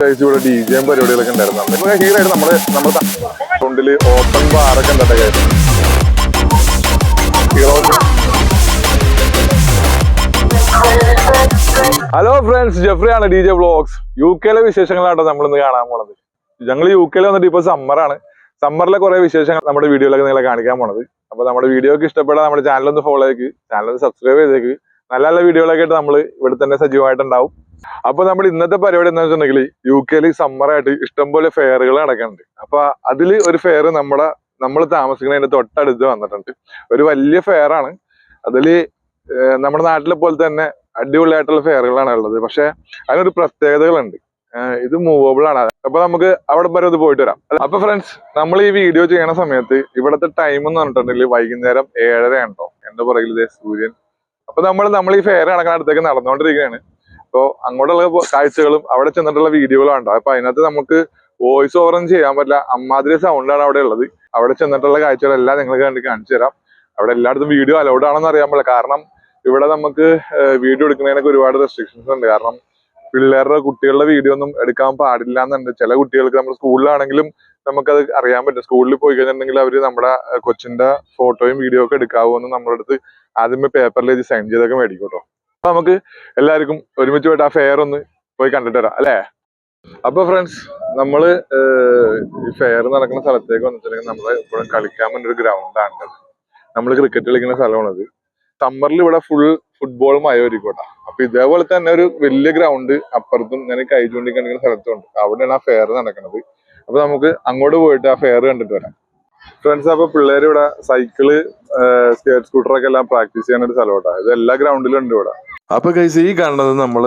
ഇവിടെ D J പരിപാടികളൊക്കെ ഉണ്ടായിരുന്നു. ഇപ്പൊ ഹീറായിട്ട് നമ്മുടെ തൊണ്ടിൽ ഓപ്പൺ ബാറൊക്കെ ഉണ്ടോ കാര്യം ഹലോ ഫ്രണ്ട്സ് ജെഫ്രി ആണ് ഡി ജെ വ്ളോഗ്സ് യു കെയിലെ വിശേഷങ്ങളാട്ടോ നമ്മൾ ഇന്ന് കാണാൻ പോണത്. ഞങ്ങൾ യു കെയിൽ വന്നിട്ട് ഇപ്പൊ സമ്മറാണ് സമ്മറിലെ കുറെ വിശേഷങ്ങൾ നമ്മുടെ വീഡിയോയിലൊക്കെ നിങ്ങളെ കാണിക്കാൻ പോണത്. അപ്പൊ നമ്മുടെ വീഡിയോ ഒക്കെ ഇഷ്ടപ്പെടാൻ നമ്മുടെ ചാനൽ ഒന്ന് ഫോളോ ചെയ്ത് ചാനൽ ഒന്ന് സബ്സ്ക്രൈബ് ചെയ്തേക്ക്. നല്ല നല്ല വീഡിയോകളൊക്കെ ആയിട്ട് നമ്മൾ ഇവിടെ തന്നെ സജീവമായിട്ടുണ്ടാവും. അപ്പൊ നമ്മൾ ഇന്നത്തെ പരിപാടി എന്താ വെച്ചിട്ടുണ്ടെങ്കിൽ യു കെയിൽ സമ്മറായിട്ട് ഇഷ്ടംപോലെ ഫെയറുകൾ നടക്കുന്നുണ്ട്. അപ്പൊ അതിൽ ഒരു ഫെയർ നമ്മുടെ നമ്മൾ താമസിക്കുന്നതിന്റെ തൊട്ടടുത്ത് വന്നിട്ടുണ്ട്. ഒരു വലിയ ഫെയർ ആണ്. അതിൽ നമ്മുടെ നാട്ടിലെ പോലെ തന്നെ അടിപൊളിയായിട്ടുള്ള ഫെയറുകളാണ് ഉള്ളത്. പക്ഷെ അതിനൊരു പ്രത്യേകതകളുണ്ട്. ഇത് മൂവബിൾ ആണ്. അപ്പൊ നമുക്ക് അവിടെ വരെ ഒന്ന് പോയിട്ട് വരാം. അപ്പൊ ഫ്രണ്ട്സ് നമ്മൾ ഈ വീഡിയോ ചെയ്യണ സമയത്ത് ഇവിടുത്തെ ടൈം എന്ന് പറഞ്ഞിട്ടുണ്ടെങ്കിൽ വൈകുന്നേരം ഏഴര ഉണ്ടോ എന്റെ പുറകിൽ ഇതേ സൂര്യൻ? അപ്പൊ നമ്മൾ നമ്മൾ ഈ ഫെയർ നടക്കുന്ന അടുത്തേക്ക് നടന്നുകൊണ്ടിരിക്കുകയാണ് അപ്പോ അങ്ങോട്ടുള്ള കാഴ്ചകളും അവിടെ ചെന്നിട്ടുള്ള വീഡിയോകളും ഉണ്ടോ അപ്പൊ അതിനകത്ത് നമുക്ക് വോയിസ് ഓവർ ഒന്നും ചെയ്യാൻ പറ്റില്ല. അമ്മാതിരി സൗണ്ടാണ് അവിടെ ഉള്ളത്. അവിടെ ചെന്നിട്ടുള്ള കാഴ്ചകളെല്ലാം നിങ്ങൾക്ക് കണ്ട് കാണിച്ചു തരാം. അവിടെ എല്ലായിടത്തും വീഡിയോ അലൗഡ് ആണെന്ന് അറിയാൻ പറ്റില്ല. കാരണം ഇവിടെ നമുക്ക് വീഡിയോ എടുക്കുന്നതിനൊക്കെ ഒരുപാട് റെസ്ട്രിക്ഷൻസ് ഉണ്ട്. കാരണം പിള്ളേരുടെ കുട്ടികളുടെ വീഡിയോ ഒന്നും എടുക്കാൻ പാടില്ല എന്നുണ്ട്. ചില കുട്ടികൾക്ക് നമ്മൾ സ്കൂളിലാണെങ്കിലും നമുക്കത് അറിയാൻ പറ്റും. സ്കൂളിൽ പോയി കഴിഞ്ഞിട്ടുണ്ടെങ്കിൽ അവർ നമ്മുടെ കൊച്ചിന്റെ ഫോട്ടോയും വീഡിയോ ഒക്കെ എടുക്കാവൂ എന്ന് നമ്മുടെ അടുത്ത് ആദ്യമേ പേപ്പറിൽ സൈൻ ചെയ്തൊക്കെ മേടിക്കും കേട്ടോ. നമുക്ക് എല്ലാവർക്കും ഒരുമിച്ച് പോയിട്ട് ആ ഫെയർ ഒന്ന് പോയി കണ്ടിട്ട് വരാം അല്ലേ? അപ്പൊ ഫ്രണ്ട്സ് നമ്മൾ ഈ ഫെയർ നടക്കുന്ന സ്ഥലത്തേക്ക് വന്നിട്ടുണ്ടെങ്കിൽ നമ്മൾ ഇപ്പോഴും കളിക്കാൻ വേണ്ടി ഒരു ഗ്രൗണ്ടാണ് നമ്മൾ ക്രിക്കറ്റ് കളിക്കുന്ന സ്ഥലമാണത്. സമ്മറിൽ ഇവിടെ ഫുൾ ഫുട്ബോൾ മയമായിരിക്കും കേട്ടോ. അപ്പൊ ഇതേപോലെ തന്നെ ഒരു വലിയ ഗ്രൗണ്ട് അപ്പുറത്തും ഇങ്ങനെ കൈ ചൂണ്ടിക്കണ്ടിരിക്കുന്ന സ്ഥലത്തുണ്ട്. അവിടെയാണ് ആ ഫെയർ നടക്കുന്നത്. അപ്പൊ നമുക്ക് അങ്ങോട്ട് പോയിട്ട് ആ ഫെയർ കണ്ടിട്ട് വരാം. ഫ്രണ്ട്സ് അപ്പൊ പിള്ളേർ ഇവിടെ സൈക്കിൾ സ്കേറ്റ് സ്കൂട്ടറൊക്കെ എല്ലാം പ്രാക്ടീസ് ചെയ്യാൻ ഒരു സ്ഥലം ഇത് എല്ലാ ഗ്രൗണ്ടിലും ഉണ്ട് ഇവിടെ. അപ്പൊ ഗൈസ് ഈ കാണുന്നത് നമ്മൾ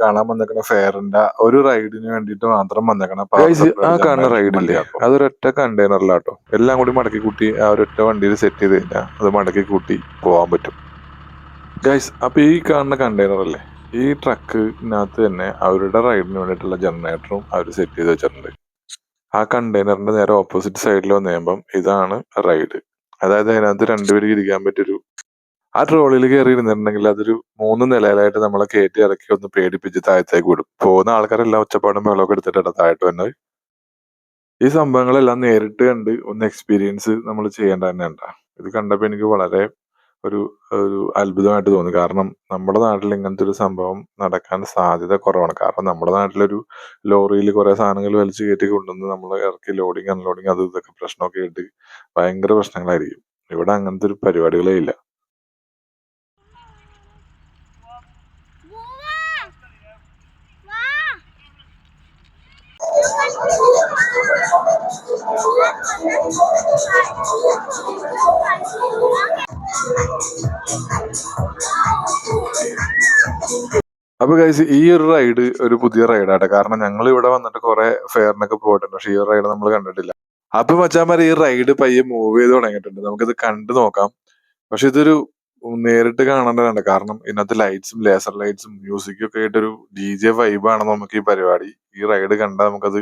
കാണാൻ വന്നേക്കണ ഫെയറിന്റെ ഒരു റൈഡിന് വേണ്ടിട്ട് മാത്രം വന്നേക്കണ ഗൈസ് ആ കാണുന്ന റൈഡില്ലേ അതൊരൊറ്റ കണ്ടെയ്നറിലാട്ടോ എല്ലാം കൂടി മടക്കി കൂട്ടി ആ ഒരൊറ്റ വണ്ടിയിൽ സെറ്റ് ചെയ്ത് കഴിഞ്ഞാൽ അത് മടക്കി കൂട്ടി പോകാൻ പറ്റും. ഗൈസ് അപ്പൊ ഈ കാണുന്ന കണ്ടെയ്നർ അല്ലേ? ഈ ട്രക്കിനകത്ത് തന്നെ അവരുടെ റൈഡിന് വേണ്ടിയിട്ടുള്ള ജനറേറ്ററും അവർ സെറ്റ് ചെയ്ത് വെച്ചിട്ടുണ്ട്. ആ കണ്ടെയ്നറിന്റെ നേരെ ഓപ്പോസിറ്റ് സൈഡിൽ വന്നു കഴിയുമ്പം ഇതാണ് റൈഡ് അതായത് അതിനകത്ത് രണ്ടുപേർക്ക് ഇരിക്കാൻ പറ്റിയൊരു ആ ട്രോളിയിൽ കയറി ഇരുന്നിട്ടുണ്ടെങ്കിൽ അതൊരു മൂന്ന് നിലയിലായിട്ട് നമ്മളെ കയറ്റി ഇറക്കി ഒന്ന് പേടിപ്പിച്ച് താഴത്തേക്ക് വിടും. പോകുന്ന ആൾക്കാരെല്ലാം ഒച്ചപ്പാടും വെള്ളമൊക്കെ എടുത്തിട്ടാണ് താഴോട്ട് തന്നെ ഈ സംഭവങ്ങളെല്ലാം നേരിട്ട് കണ്ട് ഒന്ന് എക്സ്പീരിയൻസ് നമ്മൾ ചെയ്യേണ്ട തന്നെ ഉണ്ടാ. ഇത് കണ്ടപ്പോൾ എനിക്ക് വളരെ ഒരു ഒരു അത്ഭുതമായിട്ട് തോന്നി. കാരണം നമ്മുടെ നാട്ടിൽ ഇങ്ങനത്തെ ഒരു സംഭവം നടക്കാൻ സാധ്യത കുറവാണ്. കാരണം നമ്മുടെ നാട്ടിലൊരു ലോറിയിൽ കുറെ സാധനങ്ങൾ വലിച്ചു കയറ്റി കൊണ്ടുവന്ന് നമ്മൾ ഇറക്കി ലോഡിങ് അൺലോഡിങ് അത് ഇതൊക്കെ പ്രശ്നമൊക്കെ ആയിട്ട് ഭയങ്കര പ്രശ്നങ്ങളായിരിക്കും. ഇവിടെ അങ്ങനത്തെ ഒരു പരിപാടികളേ ഇല്ല. അപ്പൊ ഗൈസ് ഈ ഒരു റൈഡ് ഒരു പുതിയ റൈഡാട്ടെ കാരണം ഞങ്ങൾ ഇവിടെ വന്നിട്ട് കുറെ ഫെയറിനൊക്കെ പോയിട്ടുണ്ട്. പക്ഷെ ഈ ഒരു റൈഡ് നമ്മൾ കണ്ടിട്ടില്ല. അപ്പൊ മച്ചാമാർ ഈ റൈഡ് പയ്യെ മൂവ് ചെയ്ത് തുടങ്ങിയിട്ടുണ്ട്. നമുക്കിത് കണ്ടു നോക്കാം. പക്ഷെ ഇതൊരു നേരിട്ട് കാണേണ്ടതാണ്. കാരണം ഇതിനകത്ത് ലൈറ്റ്സും ലേസർ ലൈറ്റ്സും മ്യൂസിക്കും ഒക്കെ ആയിട്ടൊരു ഡി ജെ വൈബാണ് നമുക്ക് ഈ പരിപാടി. ഈ റൈഡ് കണ്ടാൽ നമുക്കത്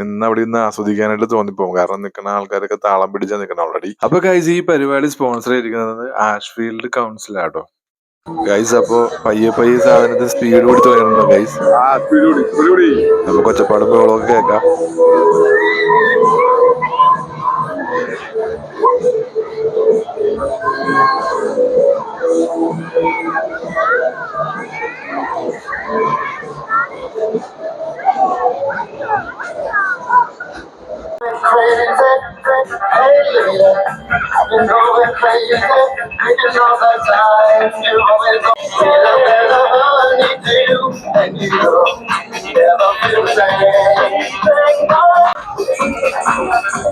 നിന്ന് അവിടെ നിന്ന് ആസ്വദിക്കാനായിട്ട് തോന്നിപ്പോകും. കാരണം നിൽക്കുന്ന ആൾക്കാരൊക്കെ താളം പിടിച്ചാൽ നിൽക്കണം ഓൾറെഡി അപ്പൊ ഗൈസ് ഈ പരിപാടി സ്പോൺസർ ചെയ്തിരിക്കുന്നത് ആഷ്ഫീൽഡ് കൗൺസിലാട്ടോ ഗൈസ് അപ്പോ പയ്യെ പയ്യെ സാധനത്തിന് സ്പീഡ് കൂടി തോന്നുന്നുണ്ടോ ഗൈസ് അപ്പൊ കൊച്ചപ്പാടും ബഹളമൊക്കെ കേൾക്കാം. crazy,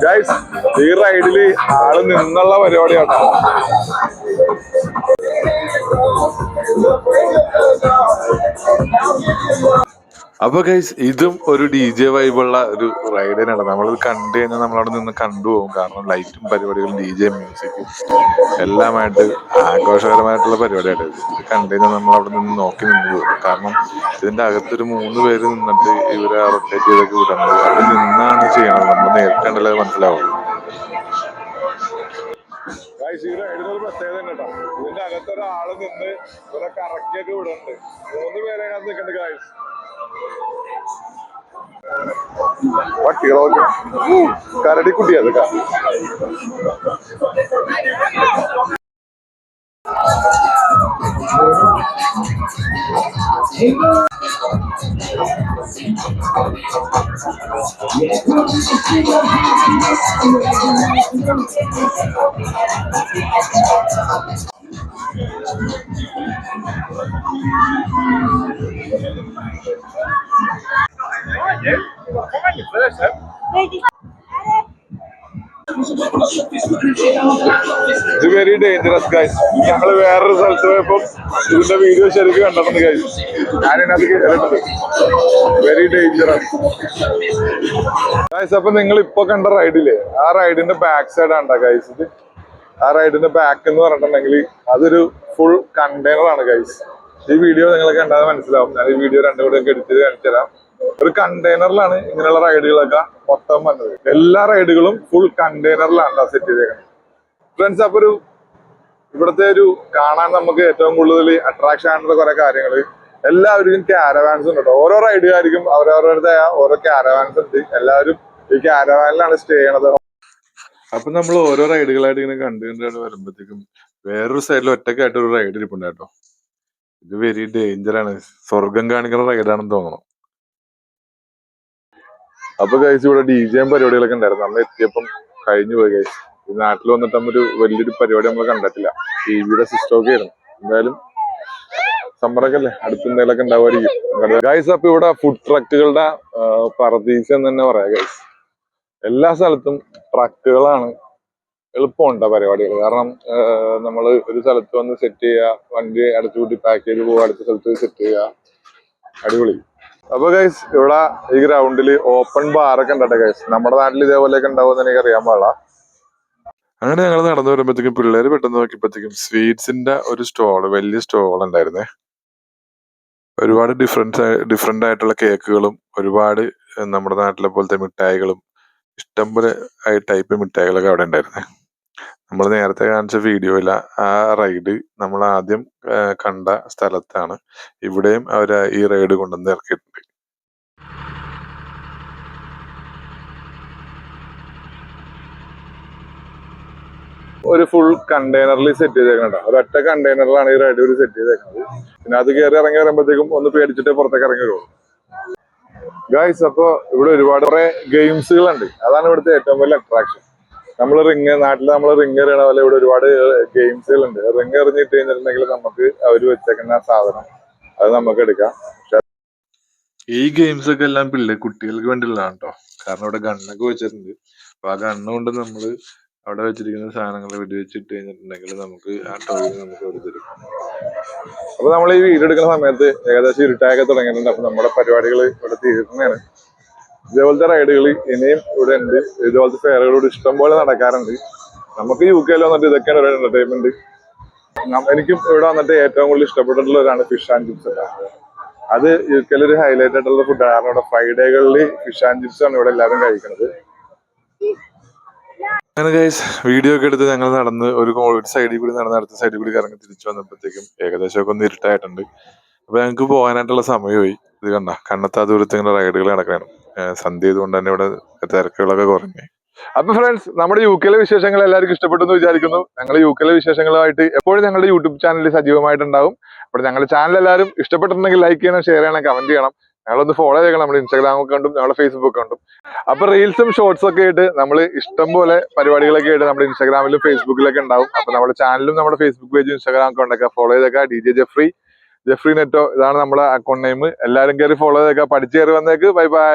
ഗൈസ് ഈ റൈഡിൽ ആൾ നിന്നുള്ള പരിപാടിയാട്ടോ. അപ്പൊ ഗൈസ് ഇതും ഒരു ഡി ജെ വൈബുള്ള ഒരു റൈഡ് തന്നെയാണ്. നമ്മളത് കണ്ടു കഴിഞ്ഞാൽ നമ്മളവിടെ നിന്ന് കണ്ടുപോകും കാരണം ലൈറ്റും പരിപാടികളും ഡി ജെ മ്യൂസിക്കും എല്ലാമായിട്ട് ആഘോഷകരമായിട്ടുള്ള പരിപാടിയായിട്ട് ഇത്. കണ്ടു കഴിഞ്ഞാൽ നമ്മൾ അവിടെ നിന്ന് നോക്കി നിന്ന് പോകും. കാരണം ഇതിന്റെ അകത്തൊരു മൂന്ന് പേര് നിന്നിട്ട് ഇവരെ റൊട്ടേറ്റ് ചെയ്തൊക്കെ വിടണം അവിടെ നിന്നാണ് ചെയ്യണത്. നമ്മൾ നേരിട്ട് കണ്ടല്ലേ അത് മനസ്സിലാവും. പ്രത്യേകത കേട്ടോ ഇതിന്റെ അകത്തൊരാൾ നിന്ന് ഇവരെ കറക്കിയൊക്കെ വിടുന്നുണ്ട്. മൂന്ന് പേരെ നിൽക്കുന്നുണ്ട് guys പട്ടികളോ കരടി അതൊക്കെ ഇത് വെരി ഡേഞ്ചറസ് ഗൈസ് ഞങ്ങൾ വേറൊരു സ്ഥലത്ത് പോയപ്പോ ഇതിന്റെ വീഡിയോ ശരിക്കും കണ്ടെന്ന് ഗൈസ് ഞാൻ കേട്ടത് വെരി ഡേഞ്ചറസ് ഗൈസ് അപ്പൊ നിങ്ങൾ ഇപ്പൊ കണ്ട റൈഡില്ലേ ആ റൈഡിന്റെ ബാക്ക് സൈഡ് ആണ്ടാ ഗൈസ് ഇത് ആ റൈഡിന്റെ ബാക്ക് എന്ന് പറഞ്ഞിട്ടുണ്ടെങ്കിൽ അതൊരു ഫുൾ കണ്ടെയ്നർ ആണ് ഗൈസ് ഈ വീഡിയോ നിങ്ങൾ കണ്ടാൽ മനസ്സിലാവും. ഞാൻ ഈ വീഡിയോ രണ്ടും കൂടെ എഡിറ്റ് ചെയ്ത് കാണിച്ചു തരാം. ഒരു കണ്ടെയ്നറിലാണ് ഇങ്ങനെയുള്ള റൈഡുകളൊക്കെ മൊത്തം വന്നത്. എല്ലാ റൈഡുകളും ഫുൾ കണ്ടെയ്നറിലാണ് സെറ്റ് ചെയ്തേക്കുന്നത് ഫ്രണ്ട്സ് അപ്പൊ ഒരു ഇവിടുത്തെ ഒരു കാണാൻ നമുക്ക് ഏറ്റവും കൂടുതൽ അട്രാക്ഷൻ ആയിട്ടുള്ള കുറെ കാര്യങ്ങൾ. എല്ലാവർക്കും ക്യാരവാൻസ് ഉണ്ട് ഓരോ റൈഡുകാർക്കും അവരവരുടെ ഓരോ ക്യാരവാൻസ് ഉണ്ട്. എല്ലാവരും ഈ ക്യാരവാനിലാണ് സ്റ്റേ ചെയ്യണത്. അപ്പൊ നമ്മൾ ഓരോ റൈഡുകളായിട്ട് ഇങ്ങനെ കണ്ടു കണ്ടാണ് വരുമ്പോഴത്തേക്കും വേറൊരു സൈഡിൽ ഒറ്റക്കായിട്ട് ഒരു റൈഡ് ഇരിപ്പുണ്ട് ഇത് വെരി ഡേഞ്ചർ ആണ്. സ്വർഗം കാണിക്കുന്ന റൈഡാണെന്ന് തോന്നണം. അപ്പൊ കഴിച്ച് ഇവിടെ ഡി ജെയും പരിപാടികളൊക്കെ ഉണ്ടായിരുന്നു. നമ്മൾ എത്തിയപ്പം കഴിഞ്ഞു പോയി കഴിച്ചു നാട്ടിൽ വന്നിട്ട് നമ്മൾ ഒരു വലിയൊരു പരിപാടി നമ്മൾ കണ്ടിട്ടില്ല. ടി വിയുടെ സിസ്റ്റം ഒക്കെ ആയിരുന്നു. എന്തായാലും സമ്മറൊക്കെ അല്ലേ? അടുത്ത് എന്തെങ്കിലുമൊക്കെ ഉണ്ടാവുമായിരിക്കും. ഗൈസ് അപ്പൊ ഇവിടെ ഫുഡ് ട്രക്കുകളുടെ പറദീസ് എന്ന് തന്നെ പറയാം ഗൈസ് എല്ലാ സ്ഥലത്തും ട്രക്കുകളാണ് എളുപ്പമുണ്ട് പരിപാടികൾ. കാരണം നമ്മൾ ഒരു സ്ഥലത്ത് വന്ന് സെറ്റ് ചെയ്യുക വണ്ടി അടച്ചു കൂട്ടി പാക്ക് ചെയ്ത് പോവുക അടുത്ത സ്ഥലത്ത് സെറ്റ് ചെയ്യുക. അടിപൊളി. അപ്പൊ ഗൈസ് ഇവിടെ ഈ ഗ്രൗണ്ടിൽ ഓപ്പൺ ബാറൊക്കെ ഉണ്ടട്ടെ ഗൈസ് നമ്മുടെ നാട്ടിൽ ഇതേപോലെയൊക്കെ ഉണ്ടാവുമെന്ന് എനിക്ക് അറിയാൻ പാടില്ല. അങ്ങനെ ഞങ്ങൾ നടന്നു വരുമ്പോഴത്തേക്കും പിള്ളേര് പെട്ടെന്ന് നോക്കിയപ്പോഴത്തേക്കും സ്വീറ്റ്സിന്റെ ഒരു സ്റ്റോൾ വലിയ സ്റ്റോൾ ഉണ്ടായിരുന്നേ. ഒരുപാട് ഡിഫറൻസ് ഡിഫറെന്റ് ആയിട്ടുള്ള കേക്കുകളും ഒരുപാട് നമ്മുടെ നാട്ടിലെ പോലത്തെ മിഠായികളും ഇഷ്ടംപോലെ ടൈപ്പ് മിഠായികളൊക്കെ അവിടെ ഉണ്ടായിരുന്നേ. നമ്മൾ നേരത്തെ കാണിച്ച വീഡിയോയില ആ റൈഡ് നമ്മൾ ആദ്യം കണ്ട സ്ഥലത്താണ് ഇവിടെയും അവർ ഈ റൈഡ് കൊണ്ടുവന്ന് ഇറക്കിയിട്ടുണ്ട്. ഒരു ഫുൾ കണ്ടെയ്നറിൽ സെറ്റ് ചെയ്തേക്കണ്ട ഒരൊറ്റ കണ്ടെയ്നറിലാണ് ഈ റൈഡ് സെറ്റ് ചെയ്തേക്കുന്നത് പിന്നെ അത് കയറി ഇറങ്ങി വരുമ്പോഴത്തേക്കും ഒന്ന് പേടിച്ചിട്ടേ പുറത്തേക്ക് ഇറങ്ങി വരുള്ളൂ. ഗായ്സ് അപ്പൊ ഇവിടെ ഒരുപാട് കുറെ ഗെയിംസുകളുണ്ട് അതാണ് ഇവിടുത്തെ ഏറ്റവും വലിയ അട്രാക്ഷൻ നമ്മൾ റിങ് നാട്ടിൽ നമ്മൾ റിങ് എറിയണ പോലെ ഇവിടെ ഒരുപാട് ഗെയിംസുകളുണ്ട് റിങ് എറിഞ്ഞിട്ട് കഴിഞ്ഞിട്ടുണ്ടെങ്കിൽ നമുക്ക് അവർ വെച്ചേക്കുന്ന സാധനം അത് നമുക്ക് എടുക്കാം. ഈ ഗെയിംസ് ഒക്കെ എല്ലാം പിള്ളേർ കുട്ടികൾക്ക് വേണ്ടിയുള്ളതാണ് കേട്ടോ കാരണം ഇവിടെ ഗണ്ണൊക്കെ വെച്ചിട്ടുണ്ട്. അപ്പൊ ആ ഗണ്ണ് കൊണ്ട് നമ്മൾ അവിടെ വെച്ചിരിക്കുന്ന സാധനങ്ങൾ വെടിവെച്ചിട്ട് കഴിഞ്ഞിട്ടുണ്ടെങ്കിൽ നമുക്ക് ആ ടോയിൽ നമുക്ക് തരും. അപ്പൊ നമ്മൾ ഈ വീഡിയോ എടുക്കുന്ന സമയത്ത് ഏകദേശം ഇരുട്ടായൊക്കെ തുടങ്ങിയിട്ടുണ്ട്. അപ്പൊ നമ്മുടെ പരിപാടികൾ ഇവിടെ തീരുന്നതാണ് ഇതേപോലത്തെ റൈഡുകൾ ഇനിയും ഇവിടെ ഉണ്ട്. ഇതുപോലത്തെ ഫെയറുകൾ ഇവിടെ ഇഷ്ടം പോലെ നടക്കാറുണ്ട്. നമുക്ക് യു കെയിൽ വന്നിട്ട് ഇതൊക്കെയാണ് ഒരു എന്റർടൈൻമെന്റ് എനിക്കും ഇവിടെ വന്നിട്ട് ഏറ്റവും കൂടുതൽ ഇഷ്ടപ്പെട്ടിട്ടുള്ള ഒരാണ് ഫിഷ് ആൻഡ് ചിപ്സ് ഒക്കെ. അത് യു കെയിൽ ഒരു ഹൈലൈറ്റ് ആയിട്ടുള്ള ഫുഡാണ് കാരണം ഇവിടെ ഫ്രൈഡേകളിൽ ഫിഷ് ആൻഡ് ചിപ്സ് ആണ് ഇവിടെ എല്ലാവരും കഴിക്കുന്നത് അങ്ങനെ ഗൈസ് വീഡിയോ ഒക്കെ എടുത്ത് ഞങ്ങൾ നടന്ന് ഒരു കോവിഡ് സൈഡിൽ കൂടി നടന്ന് അടുത്ത സൈഡിൽ കൂടി കറങ്ങി തിരിച്ചു വന്നപ്പോഴത്തേക്കും ഏകദേശം ഒക്കെ ഒന്ന് ഇരുട്ടായിട്ടുണ്ട്. അപ്പൊ ഞങ്ങൾക്ക് പോകാനായിട്ടുള്ള സമയമായി. ഇത് കണ്ട? കണ്ണത്താ ദൂരത്ത് ഇങ്ങനെ റൈഡുകൾ നടക്കണം സന്ധ്യ ചെയ്തുകൊണ്ട് തന്നെ ഇവിടെ തിരക്കുകളൊക്കെ കുറഞ്ഞു. അപ്പൊ ഫ്രണ്ട്സ് നമ്മുടെ യു കെയിലെ വിശേഷങ്ങൾ എല്ലാവർക്കും ഇഷ്ടപ്പെട്ടു എന്ന് വിചാരിക്കുന്നു ഞങ്ങൾ യു കെയിലെ വിശേഷങ്ങളുമായിട്ട് എപ്പോഴും ഞങ്ങളുടെ യൂട്യൂബ് ചാനലിൽ സജീവമായിട്ടുണ്ടാവും. അപ്പോൾ ഞങ്ങളുടെ ചാനൽ എല്ലാവരും ഇഷ്ടപ്പെട്ടിട്ടുണ്ടെങ്കിൽ ലൈക്ക് ചെയ്യണം ഷെയർ ചെയ്യണം കമന്റ് ചെയ്യണം. ഞങ്ങളൊന്ന് ഫോളോ ചെയ്യണം. നമ്മുടെ ഇൻസ്റ്റാഗ്രാം അക്കൗണ്ടും ഞങ്ങളുടെ ഫേസ്ബുക്ക് അക്കൗണ്ടും അപ്പൊ റീൽസും ഷോർട്സും ഒക്കെ ആയിട്ട് നമ്മൾ ഇഷ്ടം പോലെ പരിപാടികളൊക്കെ ആയിട്ട് നമ്മുടെ ഇൻസ്റ്റാഗ്രാമിലും ഫേസ്ബുക്കിലൊക്കെ ഉണ്ടാവും. അപ്പൊ നമ്മുടെ ചാനലും നമ്മുടെ ഫേസ്ബുക്ക് പേജും ഇൻസ്റ്റാഗ്രാം അക്കൗണ്ടൊക്കെ ഫോളോ ചെയ്തേക്കുക D J Jeffrey Jeffrey Netto ഇതാണ് നമ്മുടെ അക്കൗണ്ട് നെയിം എല്ലാവരും കയറി ഫോളോ ചെയ്തേക്കാം. പഠിച്ചു കയറി വന്നേക്ക്. Bye bye